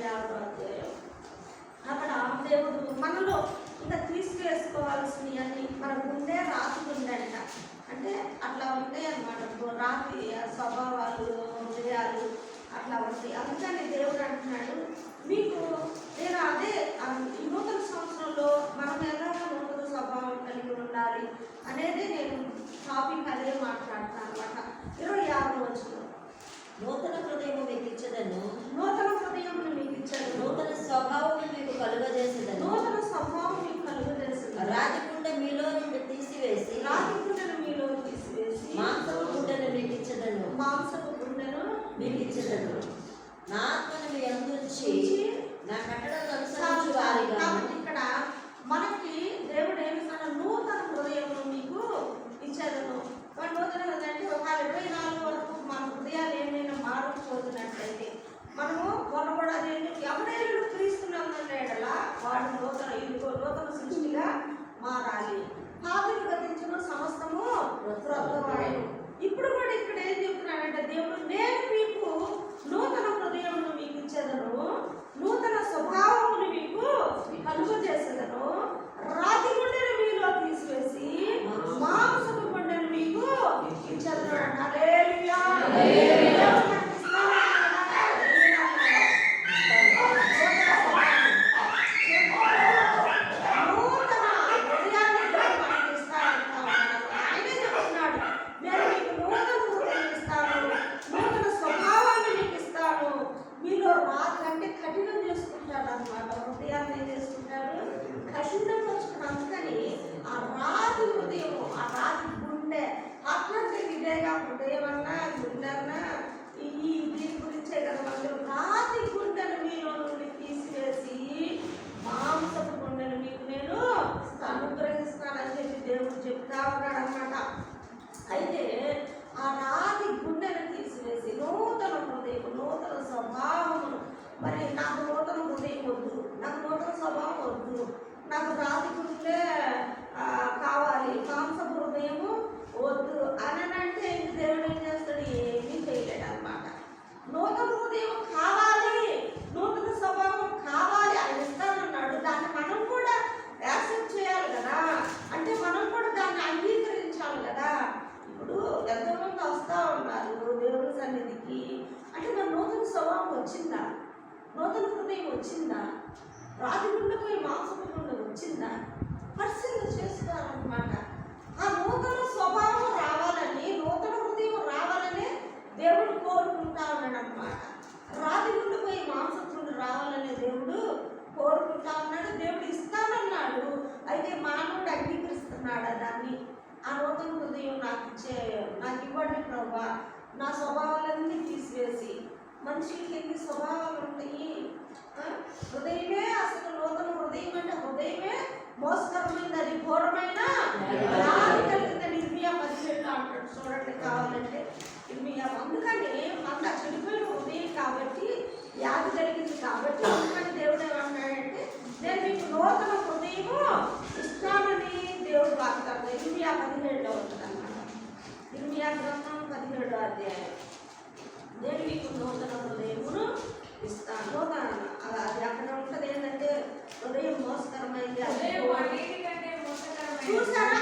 ఇరవై ఆరో అధ్యాయం అక్కడ దేవుడు మనలో ఇంకా తీసుకువేసుకోవాల్సినవి అన్ని మన ముందే ఉందంట అంటే అట్లా ఉంటాయి అన్నమాట. రాతి స్వభావాలు హృదయాలు అట్లా ఉంటాయి అందుకని దేవుడు అంటున్నాడు మీకు నేను అదే ఆ ఈ నూతన సంవత్సరంలో మనం ఎలా నూతన స్వభావం కలిగి ఉండాలి అనేది నేను టాపిక్ అదే మాట్లాడతాను అనమాట ఇరవై ఆరు వచ్చిన నూతన హృదయము మీకు ఇచ్చదను. నూతన హృదయం మీకు ఇచ్చాడు నూతన స్వభావము మీకు కలుగజేసేదను. నూతన స్వభావం మీకు కలుగజేస్తుంది రాతి గుండె మీలో నుండి తీసివేసి రాతి గుండెను మీలో తీసివేసి మాంసపు గుండెను మీకు ఇచ్చదను. మాంసపు గుండెను మీకు ఇచ్చదను. నా ఆత్మను మీ అందుంచి నా కట్టడలు అనుసరించు కాబట్టి వారిగా ఇక్కడ మనకి దేవుడు ఏమి ఇస్తాడు నూతన హృదయమును మీకు ఇచ్చేదను నూతన హృదయం అంటే ఒక ఇరవై నాలుగు వరకు మన హృదయాలు ఏమైనా మారకపోతున్నట్లయితే మనము కొనబడాలి ఎవరైనా క్రీస్తున్నందులా వాడు నూతన ఇంకో నూతన సృష్టిగా మారాలి. పాదులు గతించిన సమస్తము క్రొత్తవాడు ఇప్పుడు కూడా ఇక్కడ ఏం చెప్తున్నాడంటే దేవుడు నేను మీకు నూతన హృదయమును మీకు ఇచ్చేదను నూతన స్వభావమును మీకు కలుగు చేసేదను. రాతి గుండెను మీలో తీసివేసి మాంసపు గుండెను మీకు ఇచ్చేదను హల్లెలూయా. దేవుడు మనకి ఇస్తానన్నాడు. నూతన హృదయాన్ని దేవుడు మనకి ఇస్తానన్నాడు. ఆయనే చెప్తున్నాడు, నేను మీకు నూతన హృదయం ఇస్తాను, నూతన స్వభావాన్ని మీకు ఇస్తాను. మీలో రాజు అంటే కఠినం చేసుకుంటాడు అనమాట హృదయాన్ని ఏం చేసుకుంటాడు కఠినం వచ్చుకుని అందుకని ఆ రాజు హృదయం ఆ రాజు గుండె అట్లాంటి ఇదేగా హృదయం అన్నా గుండె అన్నా ఈ ఈ దీని గురించే కదా వాళ్ళు రాతి గుండెను మీలో నుండి తీసివేసి మాంసపు గుండెను మీకు నేను అనుగ్రహిస్తానని చెప్పి దేవుడు చెప్తా ఉన్నాడు అనమాట అయితే ఆ రాతి గుండెను తీసివేసి నూతన హృదయం నూతన స్వభావమును. మరి నాకు నూతన హృదయం వద్దు నాకు నూతన స్వభావం వద్దు. నాకు రాతి గుండె ఆ, కావాలి మాంసపు హృదయము వద్దు అని అంటే ఇంక దేవుడు ఏం చేస్తాడు ఏమీ చేయలేడు అనమాట నూతన హృదయం కావాలి నూతన స్వభావం కావాలి ఆయన ఇస్తానన్నాడు దాన్ని మనం కూడా యాక్సెప్ట్ చేయాలి కదా అంటే మనం కూడా దాన్ని అంగీకరించాలి కదా ఇప్పుడు ఎంతమంది వస్తూ ఉన్నారు దేవుని సన్నిధికి అంటే నా నూతన స్వభావం వచ్చిందా నూతన హృదయం వచ్చిందా? రాతి గుండె పోయి మాంసపు గుండె వచ్చిందా? పరిశీలన చేసుకోవాలన్నమాట ఆ నూతన స్వభావం రావాలని నూతన హృదయం రావాలని దేవుడు కోరుకుంటా ఉన్నాడు అనమాట రాతి గుండె పోయి మాంసపు రావాలనే దేవుడు కోరుకుంటా ఉన్నాడు. దేవుడు ఇస్తానన్నాడు. అయితే మానవుడు అంగీకరిస్తున్నాడు దాన్ని? ఆ నూతన హృదయం నాకు ఇచ్చే నాకు ఇవ్వండి ప్రభా. నా స్వభావాలన్నీ తీసివేసి మనిషికి ఎన్ని స్వభావాలు ఉంటాయి? హృదయమే అసలు నూతన హృదయం అంటే హృదయమే మోసకరమైనది అది ఘోరమైన నిర్మియా పదిహేడు అంటాడు. చూడండి కావాలంటే. నిర్మియా అందుకని అంత చెడిపోయిన హృదయం కాబట్టి వ్యాధి కలిగింది కాబట్టి అందుకని దేవుడు ఏమన్నాడంటే నేను మీకు నూతన హృదయము ఇస్తానని దేవుడు వాగ్దానం. ఇర్మియా పదిహేడులో ఉంటుంది అన్నమాట. ఇర్మియా గ్రంథం పదిహేడో అధ్యాయం. నూతన హృదయమును ఇస్తాను నూతన అది అక్కడ ఉంటుంది ఏంటంటే హృదయం మోసకరమైంది. చూసారా?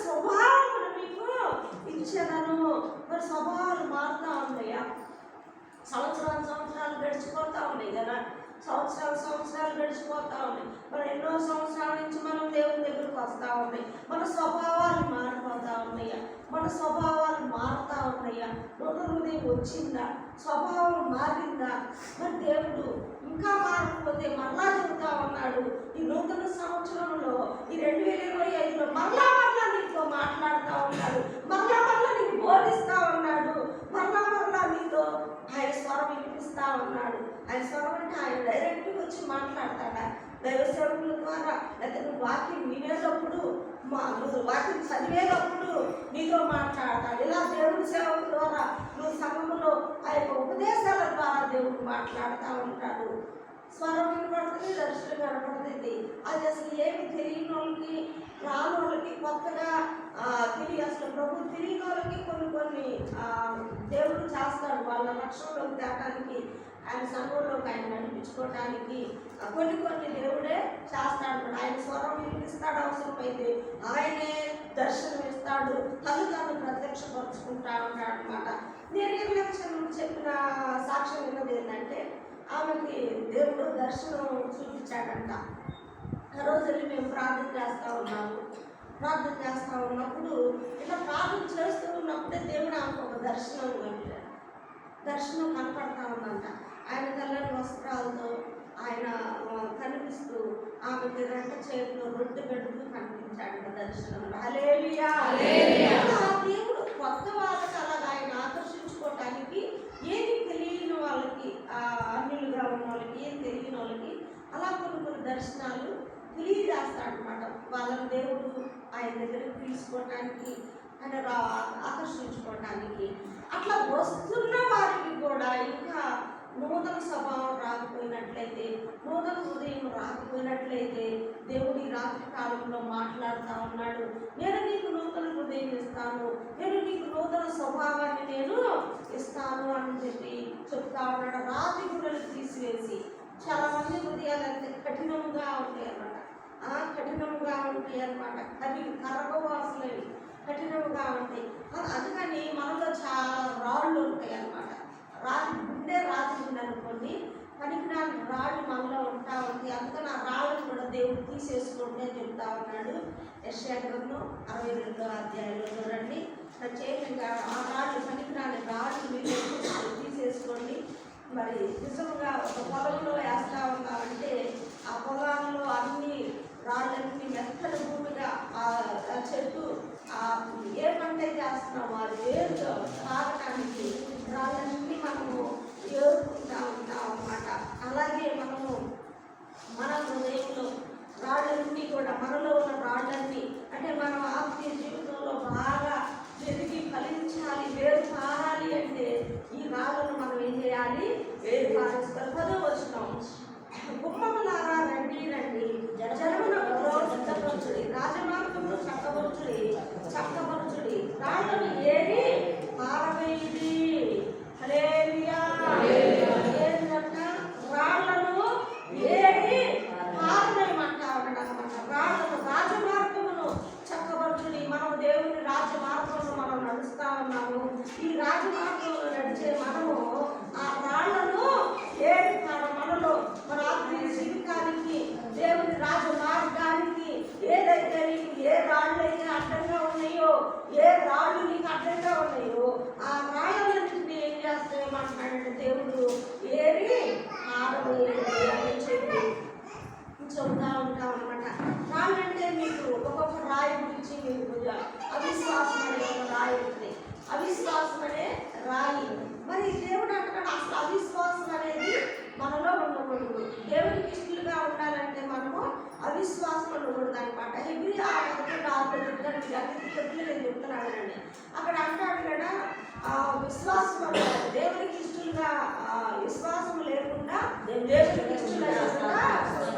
స్వభావం మీకు ఇచ్చేదను మరి స్వభావాలు మారుతూ ఉన్నాయా సంవత్సరాలు సంవత్సరాలు గడిచిపోతూ ఉన్నాయి కదా సంవత్సరాలు సంవత్సరాలు గడిచిపోతూ ఉన్నాయి మరి ఎన్నో సంవత్సరాల నుంచి మనం దేవుని దగ్గరికి వస్తూ ఉన్నాయి మన స్వభావాలు మారిపోతూ ఉన్నాయా మన స్వభావాలు మారుతూ ఉన్నాయా నూతన హృదయం వచ్చిందా స్వభావం మారిందా మరి దేవుడు ఇంకా మారకపోతే మరలా చెబుతా ఉన్నాడు ఈ నూతన సంవత్సరంలో ఈ రెండు వేల ఇరవై ఐదులో మరలా స్వరం ఉన్నాడు. ఆయన స్వరం అంటే ఆయన డైరెక్ట్గా వచ్చి మాట్లాడతాడా? దైవ సేవకుల ద్వారా లేకపోతే నువ్వు వాక్యం వినేటప్పుడు మా నువ్వు వాక్యం చదివేటప్పుడు నీతో మాట్లాడతాడు. ఇలా దేవుడి సేవల ద్వారా నువ్వు సంఘంలో ఆ యొక్క ఉపదేశాల ద్వారా దేవుడు మాట్లాడుతూ ఉంటాడు. స్వరం వినపడుతుంది దర్శనం కనపడుతుంది అది అసలు ఏమి తెలియని వాళ్ళకి రాని వాళ్ళకి కొత్తగా తిరిగి అసలు ప్రభు తిరిగి వాళ్ళకి కొన్ని కొన్ని దేవుడు చేస్తాడు. వాళ్ళ లక్ష్యంలోకి తేటానికి ఆయన సంఘంలోకి ఆయన నడిపించుకోవడానికి కొన్ని కొన్ని దేవుడే చేస్తాడు. ఆయన స్వరం వినిపిస్తాడు అవసరమైతే ఆయనే దర్శనం ఇస్తాడు. తను ప్రత్యక్షపరుచుకుంటా ఉంటాడు అనమాట నేను లక్ష్యం చెప్పిన సాక్ష్యం విన్నది ఏంటంటే ఆమెకి దేవుడు దర్శనం చూపించాడంట. రోజు వెళ్ళి మేము ప్రార్థన చేస్తూ ఉన్నాము. ప్రార్థన చేస్తూ ఉన్నప్పుడు ఇలా ప్రార్థన చేస్తూ ఉన్నప్పుడే దేవుడు ఆమెకు ఒక దర్శనం కనిపించాడు దర్శనం కనపడతా ఉందంట. ఆయన తెల్లని వస్త్రాలతో ఆయన కనిపిస్తూ ఆమెకి రెంట చేతిలో రొట్టె పెడుతూ కనిపించాడు దర్శనంలో హల్లెలూయా! ఆ దేవుడు కొత్త వాళ్ళకి అలాగా ఆయన ఆకర్షించుకోవటానికి ఏమి తెలియని వాళ్ళకి ఆ అన్యులుగా ఉన్న వాళ్ళకి ఏం తెలియని వాళ్ళకి అలా కొన్ని కొన్ని దర్శనాలు తెలియజేస్తాడు అనమాట వాళ్ళని దేవుడు ఆయన దగ్గరికి తీసుకోవటానికి ఆయన రా ఆకర్షించుకోవటానికి. అట్లా వస్తున్న వారికి కూడా ఇంకా నూతన స్వభావం రాకపోయినట్లయితే నూతన హృదయం రాకపోయినట్లయితే దేవుడు ఈ రాత్రి కాలంలో మాట్లాడుతూ ఉన్నాడు. నేను నీకు నూతన హృదయం ఇస్తాను. నేను నీకు నూతన స్వభావాన్ని నేను ఇస్తాను అని చెప్పి చెప్తా ఉన్నాడు. రాతి గుడ్డలు తీసివేసి చాలా మంది హృదయాలు కఠినంగా ఉంటాయి కఠినముగా కఠినంగా ఉంటాయి అనమాట కరి కరగవాసులవి కఠినముగా ఉంటాయి. అందుకని మనలో చాలా రాళ్ళు ఉంటాయి అన్నమాట. రాతి గుండె రాతి ఉందనుకోండి అనుకోండి పనికిరాని రాళ్ళు మనలో ఉంటా ఉంది అందుకని ఆ రాళ్ళను కూడా దేవుడు తీసేసుకుంటే చెప్తా ఉన్నాడు. యశాగ్రంథం అరవై రెండో అధ్యాయంలో చూడండి. ప్రత్యేకంగా ఆ రాళ్ళు పనికిరాని రాళ్ళు మీరు తీసేసుకోండి. మరి నిజంగా ఒక పొలంలో వేస్తా ఉన్నామంటే ఆ పొలంలో అన్నీ రాళ్ళన్నీ మెత్తల భూమిగా ఆ చెట్టు ఆ ఏ పంట అయితే వేస్తున్నామో అది వేరు కారణానికి రాళ్ళన్నీ మనము ఏరుకుంటా ఉంటాం అన్నమాట. అలాగే మనము మన హృదయంలో రాళ్ళన్నీ కూడా మనలో ఉన్న రాళ్ళన్నీ అంటే మనం ఆత్మీయ జీవితంలో బాగా పెరిగి ఫలించాలి వేరు పారాలి అంటే ఈ రాళ్ళను మనం ఏం చేయాలి వేరు పారేస్తారు పదో వచ్చినాం గుమ్మములారా రండి రండి జనమునకు సిద్ధపరచుడి రాజమార్గమును చక్కపరచుడి చక్కపరచుడి రాళ్ళను ఏరి పారవేయుడి హల్లెలూయా ఏంటంట రాళ్ళను ఏరి పారవేయమంటా ఉన్నాడు అనమాట రాళ్ళను రాజమార్గమును చక్కపరచుడి మనం దేవుని రాజమార్గంలో మనం నడుస్తా ఉన్నాము ఈ రాజమార్గంలో నడిచే మనము ఆ రాళ్ళను ఏడు మన మనలో మన ఆత్మీయ జీవితానికి దేవుని రాజ మార్గానికి ఏదైతే నీకు ఏ రాళ్ళు అయితే అడ్డంగా ఉన్నాయో ఏ రాళ్ళు నీకు అడ్డంగా ఉన్నాయో ఆ రాళ్ళన్నింటినీ ఏం చేస్తాయేమంటున్నాడంటే దేవుడు ఏరి ఆరవేయండి అని చెప్పి చెబుతా ఉంటాం అనమాట రాళ్ళంటే మీకు ఒక్కొక్క రాయి గురించి మీకు అవిశ్వాసం అనే ఒక రాయి ఉంది అవిశ్వాసం అనే రాయి మరి దేవుడు అంటున్నాడు అసలు అవిశ్వాసం అనేది మనలో ఉండకూడదు దేవునికి ఇష్టలుగా ఉండాలంటే మనము అవిశ్వాసం ఉండకూడదు అనమాట ఎవ్రీ నేను చెప్తున్నానండి అక్కడ అంటాడు కదా ఆ విశ్వాసం. దేవునికి ఇష్టలుగా ఆ, విశ్వాసం లేకుండా దేవునికి ఇష్టలుగా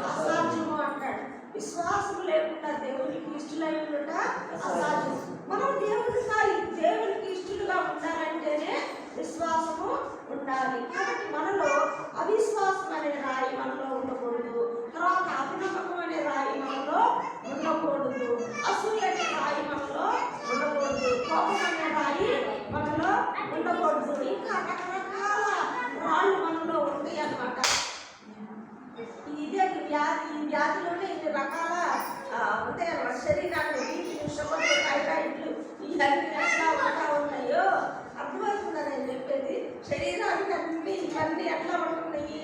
అసాధ్యము అంటాడు. విశ్వాసం లేకుండా దేవునికి ఇష్టలై ఉండట అసాధ్యం. మనం దేవుని స్థాయి దేవునికి ఇష్టలుగా ఉండాలంటేనే విశ్వాసము ఉండాలి. కాబట్టి మనలో అవిశ్వాసం అనే రాయి మనలో ఉండకూడదు. తర్వాత అభినమకం అనే రాయి మనలో ఉండకూడదు. అసూయ అనే రాయి మనలో ఉండకూడదు. కోపం అనే రాయి మనలో ఉండకూడదు. ఇంకా రకరకాల రాళ్ళు మనలో ఉంటాయి అన్నమాట. ఇదే వ్యాధి. ఈ వ్యాధిలోనే ఇన్ని రకాల ఉంటాయి అన్నమాట. శరీరాన్ని వీటిని ఇవన్నీ ఎట్లా ఉంటాయో అందువల్ల నేను చెప్పేది. శరీరానికి అన్ని ఇవన్నీ ఎట్లా ఉంటున్నాయి?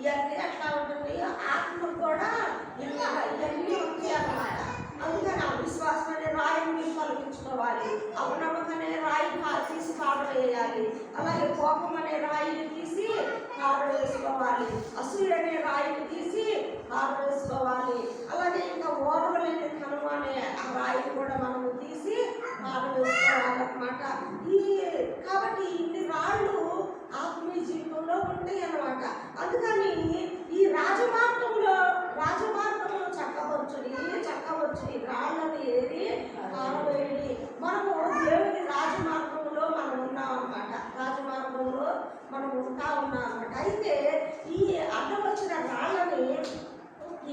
ఇవన్నీ ఎట్లా ఉంటున్నాయి ఆత్మకు కూడా ఇలా ఇవన్నీ ఉంటాయి అన్నమాట. అందుకని అవిశ్వాసమనే రాయిని మీరు తొలగించుకోవాలి అపనమ్మకనే రాయి తీసి కావడం వేయాలి. అలాగే కోపం అనే రాయిని తీసి కావడం వేసుకోవాలి. అసూయనే రాయిని తీసి పారవేసుకోవాలి అలాగే ఇంకా ఓర్వలేని కనుమ అనే ఆ రాయి కూడా మనము తీసి పారవేసుకోవాలన్నమాట ఈ కాబట్టి ఇన్ని రాళ్ళు ఆత్మీయ జీవితంలో ఉంటాయి అన్నమాట అందుకని ఈ రాజమార్గంలో రాజమార్గంలో చక్కవచ్చుని చక్కవచ్చుని రాళ్ళని ఏరి పారవేయండి మనము దేవుని రాజమార్గంలో మనం ఉన్నాం అన్నమాట రాజమార్గంలో మనం ఉంటా ఉన్నాము అన్నమాట అయితే ఈ అడ్డం వచ్చిన రాళ్ళని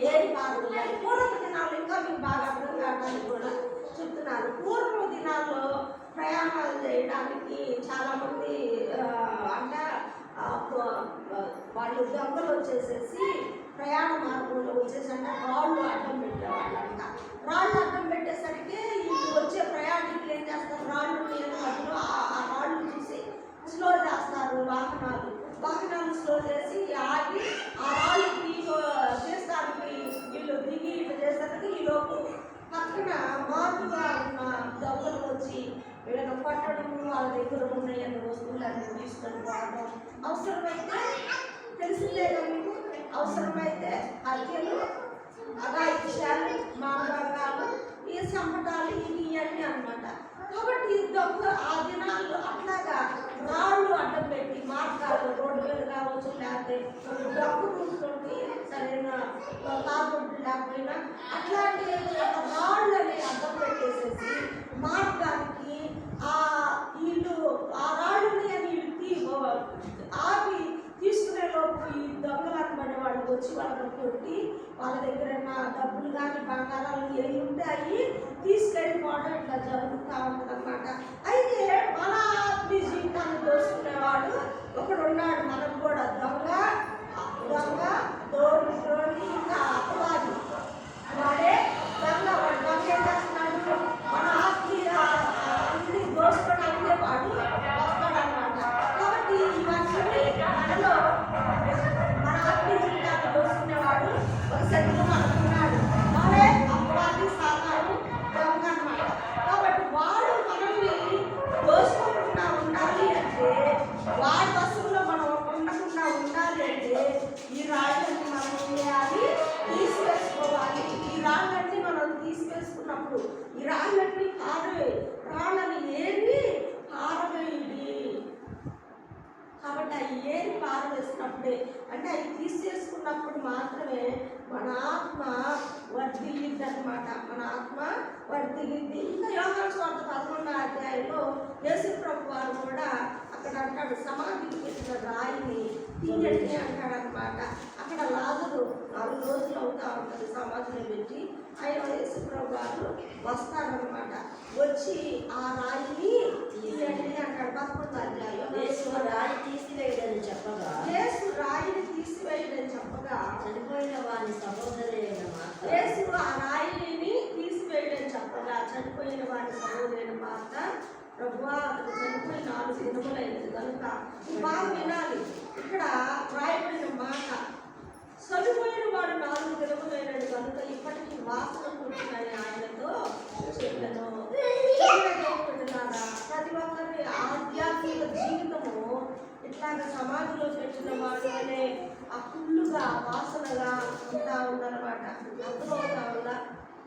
ఏరి పారవేయాలి పూర్వ దినాలు ఇంకా మీకు బాగా అర్థం కావడానికి కూడా చేస్తున్నారు. పూర్వ దినాల్లో ప్రయాణాలు చేయడానికి చాలా మంది అంటే వాళ్ళు దొంగలు వచ్చేసేసి ప్రయాణ మార్గంలో వచ్చేసి రాళ్ళు అడ్డం పెట్టేవాళ్ళంట. రాళ్ళు అడ్డం పెట్టేసరికి వచ్చే ప్రయాణికులు ఏం చేస్తారు? రాళ్ళు నీళ్ళ మధ్యలో ఆ- రాళ్ళు చూసి స్లో చేస్తారు వాహనాలు. వాహనాలు స్లో చేసి ఆగి ఆ రాళ్ళు చేస్తారు చేస్తానికి వీళ్ళు దిగి ఇట్లా చేస్తారు. ఈ లోపు పక్కన మారుగా ఉన్న దొంగలు వచ్చి వీళ్ళని పట్టడం వాళ్ళ దగ్గర ఉన్నాయన్న వస్తువులన్నీ తీసుకొని రావడం అవసరమైతే తెలిసిందేగా మీకు? అవసరమైతే హత్యలు అగాయిత్యాలు మానవాళ్ళు ఈ సంపటాలు ఇవి ఇవన్నీ అన్నమాట. కాబట్టి ఈ ఆ దినాల్లో అట్లాగా రాళ్ళు అడ్డం పెట్టి మార్గాలు రోడ్డు మీద కావచ్చు లేకపోతే డబ్బు రూపుతోటి సరైన కాకుండా లేకపోయినా అట్లాంటి రాళ్ళని అడ్డం పెట్టేసేసి మార్గానికి ఆ వీళ్ళు ఆ రాళ్ళని అని ఇల్లు ఆపి తీసుకునే లోపు ఈ దొంగలాట పడే వాళ్ళు వచ్చి వాళ్ళని కొట్టి వాళ్ళ దగ్గర డబ్బులు కానీ బంగారాలు ఏవి ఉంటే అవి తీసుకెళ్ళిపోవడం ఇట్లా జరుగుతూ ఉంటుంది అనమాట అప్పుడు ఈ రాళ్ళని ప్రాణాలు రాళ్ళని ఏరి పారవేయండి. కాబట్టి అవి ఏరి పారవేసినప్పుడే అంటే అవి తీసేసుకున్నప్పుడు మాత్రమే మన ఆత్మ వర్ధిల్లిద్ది అనమాట మన ఆత్మ వర్ధిల్లిద్ది ఇంకా యోగా స్వార్థ పదకొండో అధ్యాయంలో యేసు ప్రభు వారు కూడా అక్కడ అంటాడు సమాధికి పెట్టిన రాయిని తీయండి అంటాడు అనమాట అక్కడ లాజరు నాలుగు రోజులు అవుతా ఉంటుంది సమాధిలో పెట్టి. ఆయన యేసు ప్రభు వారు వస్తారనమాట వచ్చి ఆ రాయిని తీయండి అంటాడు పదకొండో అధ్యాయంలో యేసు రాయి తీసివేయడని చెప్పగా యేసు రాయిని తీసివేయడని చెప్పగా చనిపోయిన వారి సహోదరైన మాట యేసు ఆ రాయిని తీసివేయడని చెప్పగా చనిపోయిన వారి సహోదరైన మాట ప్రభువా అతను చనిపోయి నాలుగు దినములైంది కనుక బాగా వినాలి. ఇక్కడ రాయబడిన మాట చనిపోయిన వాడు నాలుగు దినములైనది కనుక ఇప్పటికీ వాసన పుట్టినని ఆయనతో చెప్పాను. ప్రతి ఒక్కరి ఆధ్యాత్మిక జీవితము ఇట్లాగ సమాధిలో పెట్టిన వాడు అనే ఆ కుళ్ళుగా వాసనగా ఉంటా ఉందన్నమాట. అర్థమవుతా ఉందా?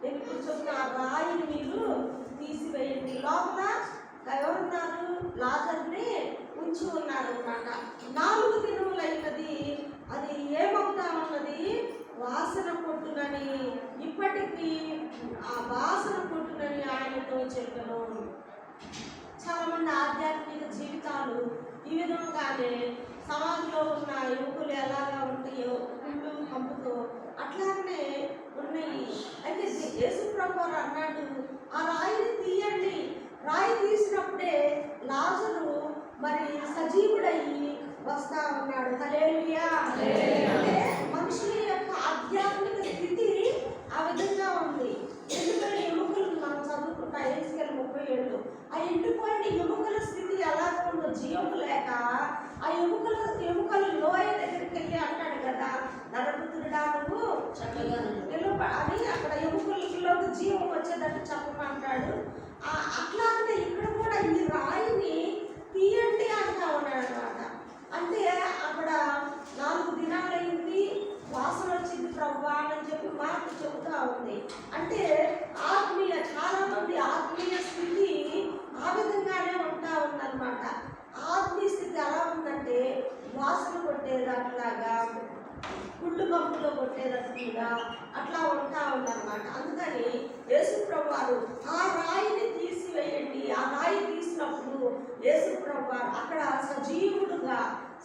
నేను ఇప్పుడు చెప్తున్న ఆ రాయిని మీరు తీసివేయండి. లోపల ఎవరున్నారు లాజర్ని ఉంచి ఉన్నారనమాట నాలుగు దినములైనది అది ఏమవుతా ఉన్నది? వాసన కొట్టునని. ఇప్పటికీ ఆ వాసన కొట్టునని ఆయనతో చెప్పను. చాలా మంది ఆధ్యాత్మిక జీవితాలు ఈ విధంగానే సమాజంలో ఉన్న యువకులు ఎలాగా ఉంటాయో కుళ్ళు కంపుతో అట్లానే ఉన్నాయి. అయితే యేసు ప్రభు అన్నాడు ఆ రాయిని తీయండి. రాయి తీసినప్పుడే లాజరు మరి సజీవుడయ్యి వస్తా ఉన్నాడు. అంటే మనుషుల యొక్క ఆధ్యాత్మిక స్థితి ఆ విధంగా ఉంది. ఎందుకంటే ఎముకలు మనం చదువుకుంటా ఏసుకెళ్ళి ముప్పై ఏళ్ళు ఆ ఎండిపోయిన ఎముకల స్థితి ఎలా ఉందో జీవం లేక ఆ ఎముకల ఎముకలు లోయ దగ్గరికి వెళ్ళి అంటాడు కదా నరపుత్రుడా నువ్వు? అని అక్కడ ఎముకలలోకి జీవం వచ్చేటట్టు చెప్పమంటాడు అట్లాగే ఇక్కడ కూడా ఈ రాయిని తీయండి అంటా ఉన్నాడు అనమాట అంటే అక్కడ నాలుగు దినాలైంది వాసన వచ్చింది ప్రభా అని చెప్పి మార్పు చెబుతా ఉంది. అంటే ఆత్మీయ చాలా మంది ఆత్మీయ స్థితి ఆ విధంగానే ఉంటా ఉందన్నమాట. ఆత్మీయ స్థితి ఎలా ఉందంటే వాసన కొట్టేదట్లాగా గుళ్ళు కంపులో కొట్టేదట్లుగా అట్లా ఉంటా ఉందన్నమాట. అందుకని యేసుప్రభు ఆ రాయిని తీసివేయండి. ఆ రాయి తీసినప్పుడు యేసుప్రభు అక్కడ సజీవుడు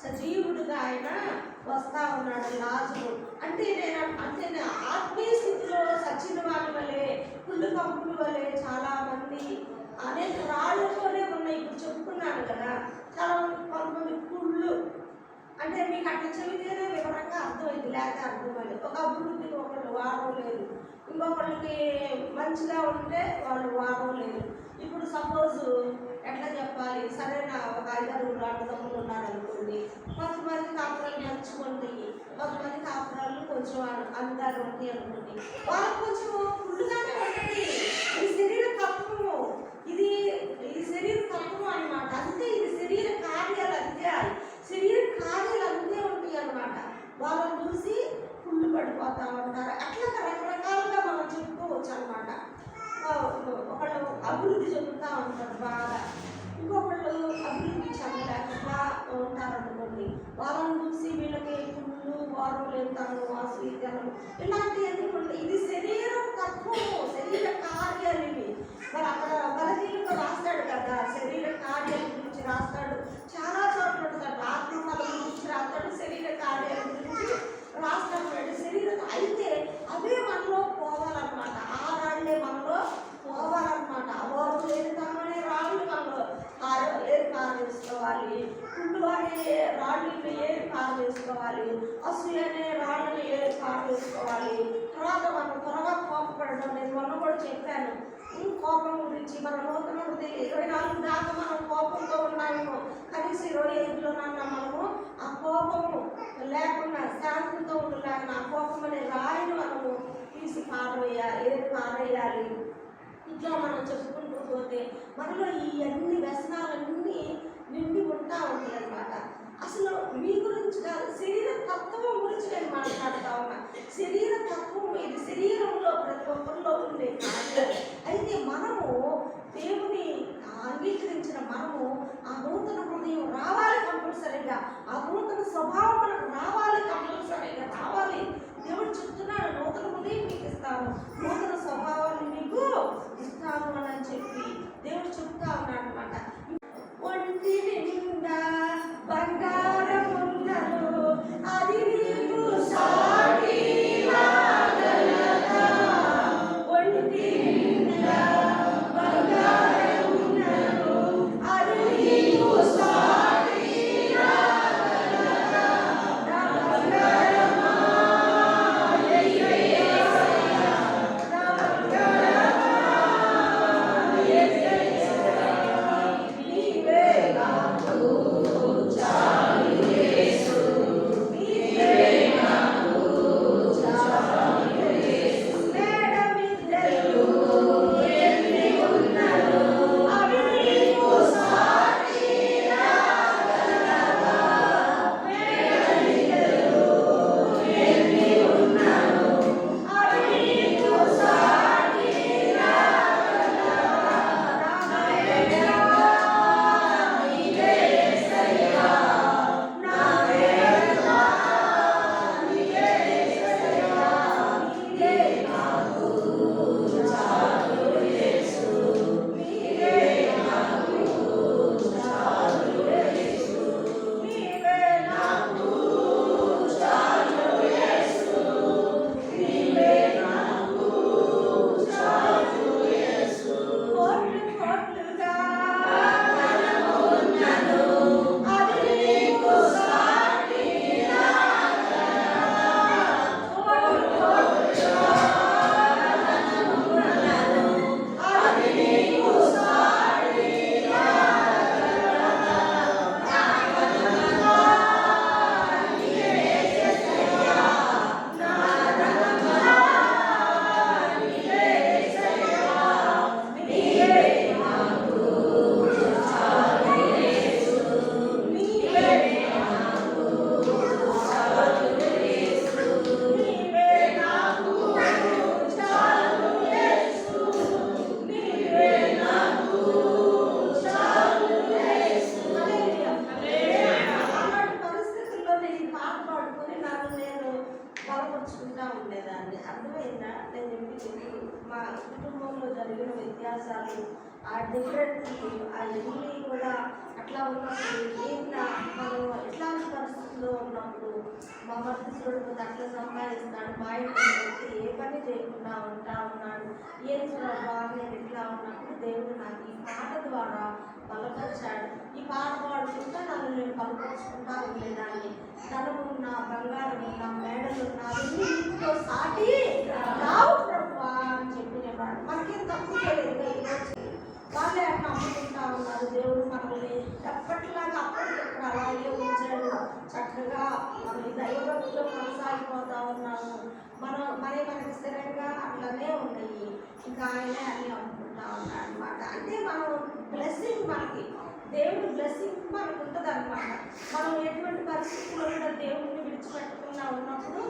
సజీవుడుగా ఆయన వస్తా ఉన్నాడు లాజరు అంటే నేను అంటే నేను ఆత్మీయ స్థితిలో సచిన వాళ్ళ వల్లే పుల్లు కంపుల వలే చాలా మంది అనేక రాళ్ళతోనే ఉన్నాయి. ఇప్పుడు చెప్పుకున్నాను కదా చాలా కొంతమంది కుళ్ళు. అంటే మీకు అట్లా చెబితేనే వివరంగా అర్థమైంది లేక అర్థమైంది. ఒక అభివృద్ధికి ఒకళ్ళు వారం లేదు. ఇంకొకళ్ళకి మంచిగా ఉంటే వాళ్ళు వారం లేదు. ఇప్పుడు సపోజ్ ఎట్లా చెప్పాలి? సరైన ఒక ఐదారు అన్నదమ్ములు ఉన్నారనుకోండి కొంతమంది కాపురాలు నడుచుకుంటాయి కొంతమంది కాపురాలు కొంచెం అందాలు ఉంటాయి అనుకోండి. వాళ్ళకి కొంచెం ఫుల్గానే ఉంటుంది. ఈ శరీర తత్వము ఇది ఇది శరీర తత్వం అన్నమాట అంతే ఇది శరీర కార్యాలు అంతే శరీర కార్యాలు అంతే ఉంటాయి అన్నమాట వాళ్ళని చూసి కుళ్ళు పడిపోతా ఉంటారు అట్లా రకరకాలుగా మనం చెప్పుకోవచ్చు అనమాట ఒకళ్ళు అభివృద్ధి చెందుతూ ఉంటారు బాగా ఇంకొకళ్ళు అభివృద్ధి చెందలేకుండా ఉంటారు అనుకోండి వాళ్ళని చూసి వీళ్ళకి కుళ్ళు వారు లేతాను వాసీతనం ఇలాంటి ఉంటాయి ఇది శరీరం తత్వము శరీర కార్యాలు ఇవి మరి అక్కడ బలహీనత రాస్తాడు కదా శరీర కార్యాల గురించి రాస్తాడు. చాలా చోట్ల ఉంటాడు. ఆత్మల గురించి రాస్తాడు శరీర కార్యాల గురించి రాస్తాడు. శరీరం అయితే అవే మనలో పోవాలన్నమాట. ఆ రాళ్ళే మనలో పోవాలన్నమాట. అవో లేని తమనే రాళ్ళు మనలో కారు చేసుకోవాలి కారు వేసుకోవాలి కుళ్ళు అనే రాళ్ళని చేసుకోవాలి అసలు అనే రాళ్ళని ఏరు కారు చేసుకోవాలి తర్వాత మనం త్వరగా కోపపడడం నేను మొన్న కూడా చెప్పాను. ఈ కోపం గురించి మన నూతన ఇరవై నాలుగు దాకా మనం కోపంతో ఉన్నాము కనీసం ఇరవై ఐదులోనన్నా మనము ఆ కోపము లేకుండా శాంతితో ఉండలేక ఆ కోపం అనే రాయిని మనము తీసి పారేయాలి ఏది పారేయాలి ఇట్లా మనం చెప్పుకుంటూ పోతే మనలో ఈ అన్ని వ్యసనాలన్నీ నిండి ఉంటా ఉంటాయి అన్నమాట. అసలు మీ గురించి కాదు శరీర తత్వం గురించి నేను మాట్లాడుతా ఉన్నా. శరీర తత్వం ఇది శరీరంలో ప్రతి ఒక్కరిలో ఉండే అయితే మనము దేవుని అంగీకరించిన మనము ఆ నూతన హృదయం రావాలి కంపల్సరీగా. ఆ నూతన స్వభావం మనకు రావాలి కంపల్సరీగా. రావాలి. దేవుడు చెప్తున్నాడు నూతన హృదయం మీకు ఇస్తాను. నూతన స్వభావాన్ని మీకు ఇస్తాను అని చెప్పి దేవుడు చెప్తా ఉన్నాడు అనమాట ఒంటి నిండా ఉన్నప్పుడు ఏంటా మనం ఎట్లాంటి పరిస్థితుల్లో ఉన్నప్పుడు మా భర్త చూడకపోతే అట్లా సంపాదిస్తున్నాడు మా ఇంట్లో ఏ పని చేయకుండా ఉంటా ఉన్నాడు ఏం చూడబ్బా నేను ఇట్లా ఉన్నప్పుడు దేవుడు నాకు ఈ పాట ద్వారా బలపరిచాడు. ఈ పాట పాడుకుంటా నన్ను నేను బలపరుచుకుంటా ఉండేదాన్ని? ధనము ఉన్న బంగారం ఉన్న మేడలు ఉన్న సాటి రావు ప్రభువా అని చెప్పినవాడు మనకేం తప్పు చేయలేదు వాళ్ళే అట్లా అమ్ముకుంటా ఉన్నారు దేవుడు మనల్ని ఎప్పటిలాగా అప్పటికప్పుడు అలాగే ఉంచాడు. చక్కగా మనం దైవభక్తిలో కొనసాగిపోతా ఉన్నాము. మనం మరి మనకి స్థిరంగా అట్లనే ఉన్నాయి. ఇంకా ఆయనే అని అమ్ముకుంటా ఉన్నాడు అనమాట అంటే మనం బ్లెస్సింగ్ మనకి దేవుడు బ్లెస్సింగ్ మనకు ఉంటుంది అనమాట మనం ఎటువంటి పరిస్థితుల్లో కూడా దేవుడిని విడిచిపెట్టకుండా ఉన్నప్పుడు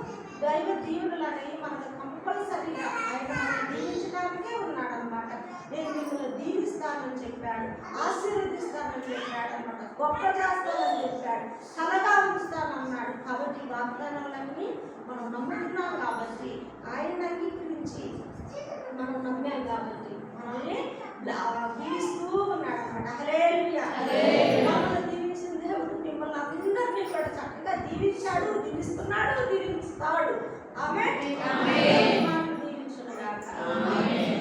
దైవ దీవులు అనేవి మనకు కంపల్సరీగా ఆయన దీవించడానికే ఉన్నాడు అనమాట నేను మిమ్మల్ని దీవిస్తానని చెప్పాడు ఆశీర్వదిస్తానని చెప్పాడు అనమాట గొప్ప చేస్తానని చెప్పాడు కలగా ఉంచుతానన్నాడు కాబట్టి వాగ్దానాలన్నీ మనం నమ్ముతున్నాం కాబట్టి ఆయన అంగీకరించి మనం నమ్మాం కాబట్టి మనల్ని దీవిస్తూ ఉన్నాడు అనమాట. మమ్మల్ని దీవించిన దేవుడు మిమ్మల్ని అందరినీ కూడా చక్కగా దీవించాడు దీవిస్తున్నాడు దీవిస్తాడు. Amen. Amen.